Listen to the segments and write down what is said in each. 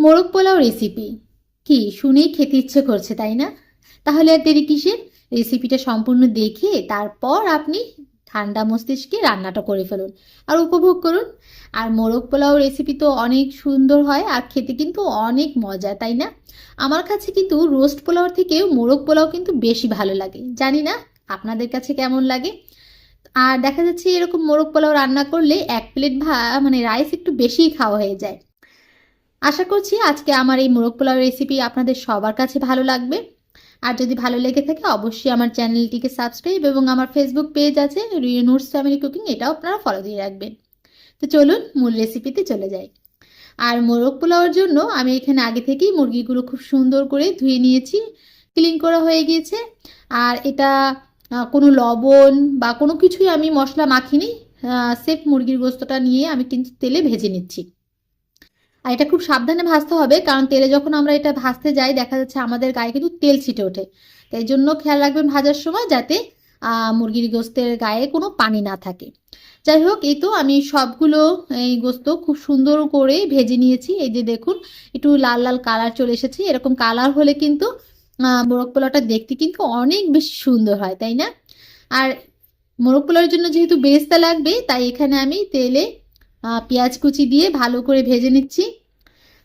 মোরগ পোলাও রেসিপি কি, শুনেই খেতে ইচ্ছে করছে, তাই না? তাহলে আর দেরি কিসের? রেসিপিটা সম্পূর্ণ দেখে তারপর আপনি ঠান্ডা মস্তিষ্কে রান্নাটা করে ফেলুন আর উপভোগ করুন। আর মোরগ পোলাও রেসিপি তো অনেক সুন্দর হয় আর খেতে কিন্তু অনেক মজা, তাই না? আমার কাছে কিন্তু রোস্ট পোলাওর থেকেও মোরগ পোলাও কিন্তু বেশি ভালো লাগে। জানি না আপনাদের কাছে কেমন লাগে? আর দেখা যাচ্ছে এরকম মোরগ পোলাও রান্না করলে এক প্লেট ভা মানে রাইস একটু বেশিই খাওয়া হয়ে যায়। আশা করছি আজকে আমার এই মোরগ পোলাও রেসিপি আপনাদের সবার কাছে ভালো লাগবে। আর যদি ভালো লেগে থাকে, অবশ্যই আমার চ্যানেলটিকে সাবস্ক্রাইব এবং আমার ফেসবুক পেজ আছে রিউনুটস ফ্যামিলি কুকিং এটাও আপনারা ফলো দিয়ে রাখবেন। তো চলুন মূল রেসিপিতে চলে যাই। আর মোরগ পোলাওর জন্য আমি এখানে আগে থেকেই মুরগিগুলো খুব সুন্দর করে ধুয়ে নিয়েছি ক্লিন করা হয়ে গিয়েছে। আর এটা কোনো লবণ বা কোনো কিছুই আমি মশলা মাখিনি সেফ মুরগির গোস্তটা নিয়ে আমি কিন্তু তেলে ভেজে নিচ্ছি। আর এটা খুব সাবধানে ভাজতে হবে, কারণ তেলে যখন আমরা এটা ভাজতে যাই, দেখা যাচ্ছে আমাদের গায়ে কিন্তু তেল ছিটে ওঠে। তাই জন্য খেয়াল রাখবেন ভাজার সময় যাতে মুরগির গোস্তের গায়ে কোনো পানি না থাকে। যাই হোক, এই তো আমি সবগুলো, এই গোস্ত খুব সুন্দর করে ভেজে নিয়েছি। এই যে দেখুন, একটু লাল লাল কালার চলে এসেছে। এরকম কালার হলে কিন্তু মোরগ পোলাওটা দেখতে কিন্তু অনেক বেশি সুন্দর হয়, তাই না? আর মোরগ পোলাওর জন্য যেহেতু বেরেস্তা লাগবে, তাই এখানে আমি তেলে পেঁয়াজ কুচি দিয়ে ভালো করে ভেজে নিচ্ছি।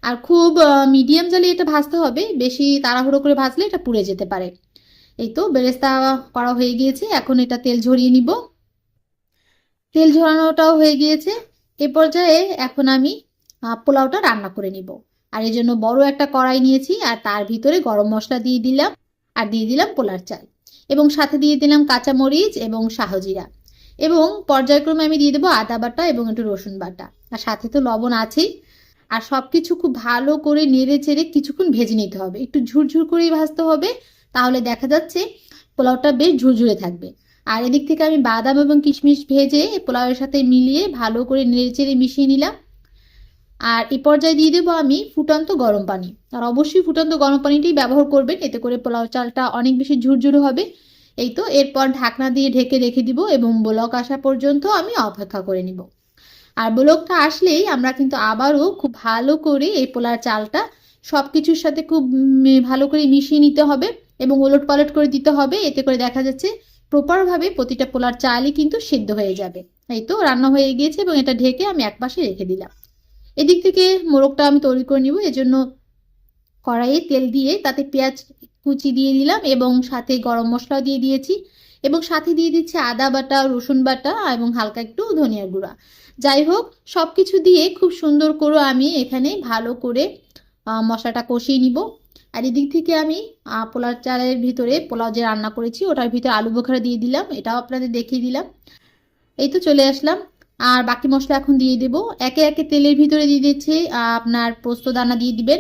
আর খুব মিডিয়াম জালে এটা ভাজতে হবে। বেশি তাড়াহুড়ো করে ভাজলে এটা পুড়ে যেতে পারে। এই তো বেরেস্তা করা হয়ে গিয়েছে। এখন এটা তেল ঝরিয়ে নিব। তেল ঝরানোটাও হয়ে গিয়েছে। এ পর্যায়ে এখন আমি পোলাওটা রান্না করে নিব। আর এই জন্য বড় একটা কড়াই নিয়েছি। আর তার ভিতরে গরম মশলা দিয়ে দিলাম। আর দিয়ে দিলাম পোলার চাল। এবং সাথে দিয়ে দিলাম কাঁচামরিচ এবং শাহজিরা। এবং পর্যায়ক্রমে আমি দিয়ে দেবো আদা বাটা এবং একটু রসুন বাটা। আর সাথে তো লবণ আছেই। আর সব কিছু খুব ভালো করে নেড়ে চেড়ে কিছুক্ষণ ভেজে নিতে হবে। একটু ঝুরঝুর করেই ভাজতে হবে, তাহলে দেখা যাচ্ছে পোলাওটা বেশ ঝুরঝুরে থাকবে। আর এদিক থেকে আমি বাদাম এবং কিশমিশ ভেজে পোলাওয়ের সাথে মিলিয়ে ভালো করে নেড়ে চেড়ে মিশিয়ে নিলাম। আর এই পর্যায়ে দিয়ে দেবো আমি ফুটন্ত গরম পানি। আর অবশ্যই ফুটন্ত গরম পানিটাই ব্যবহার করবেন, এতে করে পোলাও চালটা অনেক বেশি ঝুরঝুরে হবে। এই তো, এরপর ঢাকনা দিয়ে ঢেকে রেখে দিব এবং ব্লক আসা পর্যন্ত আমি অপেক্ষা করে নিব। আর ব্লকটা আসলেই আমরা কিন্তু আবারও খুব ভালো করে এই পোলার চালটা সব কিছুর সাথে খুব ভালো করে মিশিয়ে নিতে হবে এবং ওলট পালট করে দিতে হবে। এতে করে দেখা যাচ্ছে প্রপারভাবে প্রতিটা পোলার চালই কিন্তু সিদ্ধ হয়ে যাবে। এই তো, রান্না হয়ে গিয়েছে এবং এটা ঢেকে আমি একপাশে রেখে দিলাম। এদিক থেকে মোরগটা আমি তৈরি করে নিব। এজন্য কড়াইয়ে তেল দিয়ে তাতে পেঁয়াজ কুচি দিয়ে দিলাম এবং সাথে গরম মশলাও দিয়ে দিয়েছি এবং সাথে দিয়ে দিচ্ছি আদা বাটা, রসুন বাটা এবং হালকা একটু ধনিয়া গুঁড়া। যাই হোক সব কিছু দিয়ে খুব সুন্দর করে আমি এখানে ভালো করে মশলাটা কষিয়ে নিব। আর এদিক থেকে আমি পোলার চালের ভিতরে পোলাও যে রান্না করেছি ওটার ভিতরে আলু বোখারা দিয়ে দিলাম, এটাও আপনাদের দেখিয়ে দিলাম। এই তো চলে আসলাম। আর বাকি মশলা এখন দিয়ে দেব। একে একে তেলের ভিতরে দিয়ে দিচ্ছে আপনার পোস্ত দানা দিয়ে দিবেন।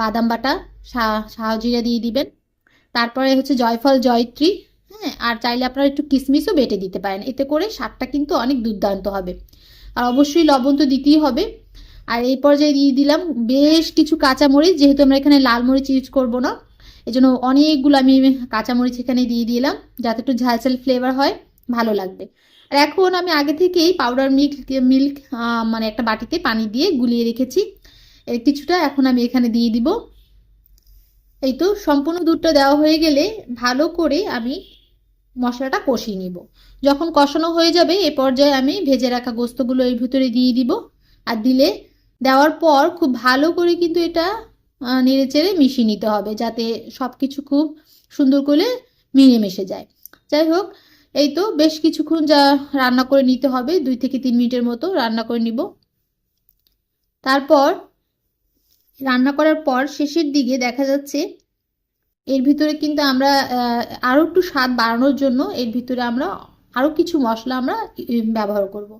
বাদাম বাটা শাহজিরা দিয়ে দিবেন। তারপরে হচ্ছে জয়ফল, জয়ত্রী হ্যাঁ? আর চাইলে আপনারা একটু কিশমিশও বেটে দিতে পারেন। এতে করে স্বাদটা কিন্তু অনেক দুর্দান্ত হবে। আর অবশ্যই লবণ তো দিতেই হবে। আর এই পর্যায়ে দিয়ে দিলাম বেশ কিছু কাঁচামরিচ, যেহেতু আমরা এখানে লাল মরিচ ইউজ করব না এই জন্য অনেকগুলো আমি কাঁচামরিচ এখানে দিয়ে দিলাম, যাতে একটু ঝালঝাল ফ্লেভার হয়, ভালো লাগবে। আর এখন আমি আগে থেকেই পাউডার মিল্ক মিল্ক মানে একটা বাটিতে পানি দিয়ে গুলিয়ে রেখেছি। এর কিছুটা এখন আমি এখানে দিয়ে দিব। এই তো সম্পূর্ণ দুধটা দেওয়া হয়ে গেলে ভালো করে আমি মশলাটা কষিয়ে নিব। যখন কষানো হয়ে যাবে, এ পর্যায়ে আমি ভেজে রাখা গোস্তগুলো এর ভিতরে দিয়ে দিব। আর দিলে দেওয়ার পর খুব ভালো করে কিন্তু এটা নেড়ে চেড়ে মিশিয়ে নিতে হবে যাতে সব কিছু খুব সুন্দর করে মিলে মিশে যায়। যাই হোক, এই তো বেশ কিছুক্ষণ যা রান্না করে নিতে হবে, দুই থেকে তিন মিনিটের মতো রান্না করে নিব। তারপর রান্না করার পর শেষের দিকে দেখা যাচ্ছে এর ভিতরে কিন্তু আমরা আরও একটু স্বাদ বাড়ানোর জন্য এর ভিতরে আমরা আরও কিছু মশলা আমরা ব্যবহার করব।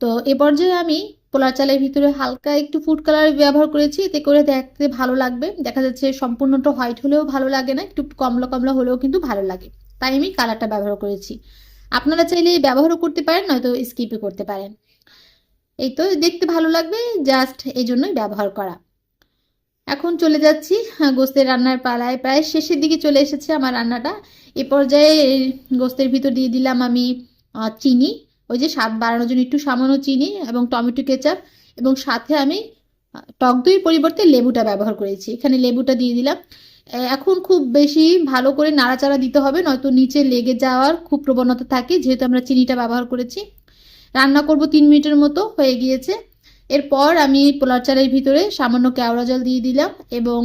তো এ পর্যায়ে আমি পোলার চালের ভিতরে হালকা একটু ফুড কালার ব্যবহার করেছি, এতে করে দেখতে ভালো লাগবে। দেখা যাচ্ছে সম্পূর্ণটা হোয়াইট হলেও ভালো লাগে না, একটু কমলা কমলা হলেও কিন্তু ভালো লাগে। তাই আমি কালারটা ব্যবহার করেছি। আপনারা চাইলে ব্যবহারও করতে পারেন, নয়তো স্কিপও করতে পারেন। এই তো, দেখতে ভালো লাগবে জাস্ট এই জন্যই ব্যবহার করা। এখন চলে যাচ্ছি হ্যাঁ, গোস্তের রান্নার পালায়। প্রায় শেষের দিকে চলে এসেছে আমার রান্নাটা। এ পর্যায়ে গোস্তের ভিতর দিয়ে দিলাম আমি চিনি। ওই যে স্বাদ বাড়ানোর জন্য একটু সামান্য চিনি এবং টমেটো কেচাপ এবং সাথে আমি টক দইয়ের পরিবর্তে লেবুটা ব্যবহার করেছি। এখানে লেবুটা দিয়ে দিলাম। এখন খুব বেশি ভালো করে নাড়াচাড়া দিতে হবে নয়তো নিচে লেগে যাওয়ার খুব প্রবণতা থাকে যেহেতু আমরা চিনিটা ব্যবহার করেছি। রান্না করব তিন মিনিটের মতো হয়ে গিয়েছে। এরপর আমি পোলার চালের ভিতরে সামান্য কেওড়া জল দিয়ে দিলাম এবং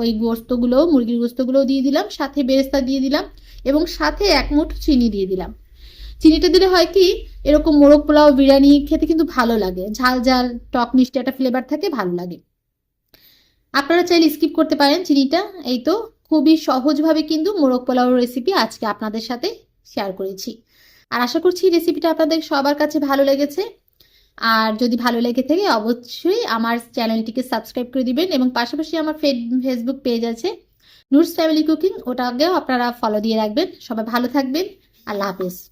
ওই গোস্তগুলো মুরগির গোস্তগুলোও দিয়ে দিলাম, সাথে বেরেস্তা দিয়ে দিলাম এবং সাথে এক মুঠ চিনি দিয়ে দিলাম। চিনিটা দিলে হয় কি, এরকম মোরগ পোলাও, বিরিয়ানি খেতে কিন্তু ভালো লাগে। ঝাল ঝাল, টক মিষ্টি একটা ফ্লেভার থাকে, ভালো লাগে। আপনারা চাইলে স্কিপ করতে পারেন চিনিটা। এই তো, খুবই সহজভাবে কিন্তু মোরগ পোলাও রেসিপি আজকে আপনাদের সাথে শেয়ার করেছি। আর আশা করছি রেসিপিটা আপনাদের সবার কাছে ভালো লেগেছে। আর যদি ভালো লেগে থাকে, অবশ্যই আমার চ্যানেলটিকে সাবস্ক্রাইব করে দিবেন এবং পাশাপাশি আমার ফেসবুক পেজ আছে, নুরস ফ্যামিলি কুকিং, ওটাকেও আপনারা ফলো দিয়ে রাখবেন। সবাই ভালো থাকবেন। আল্লাহ হাফেজ।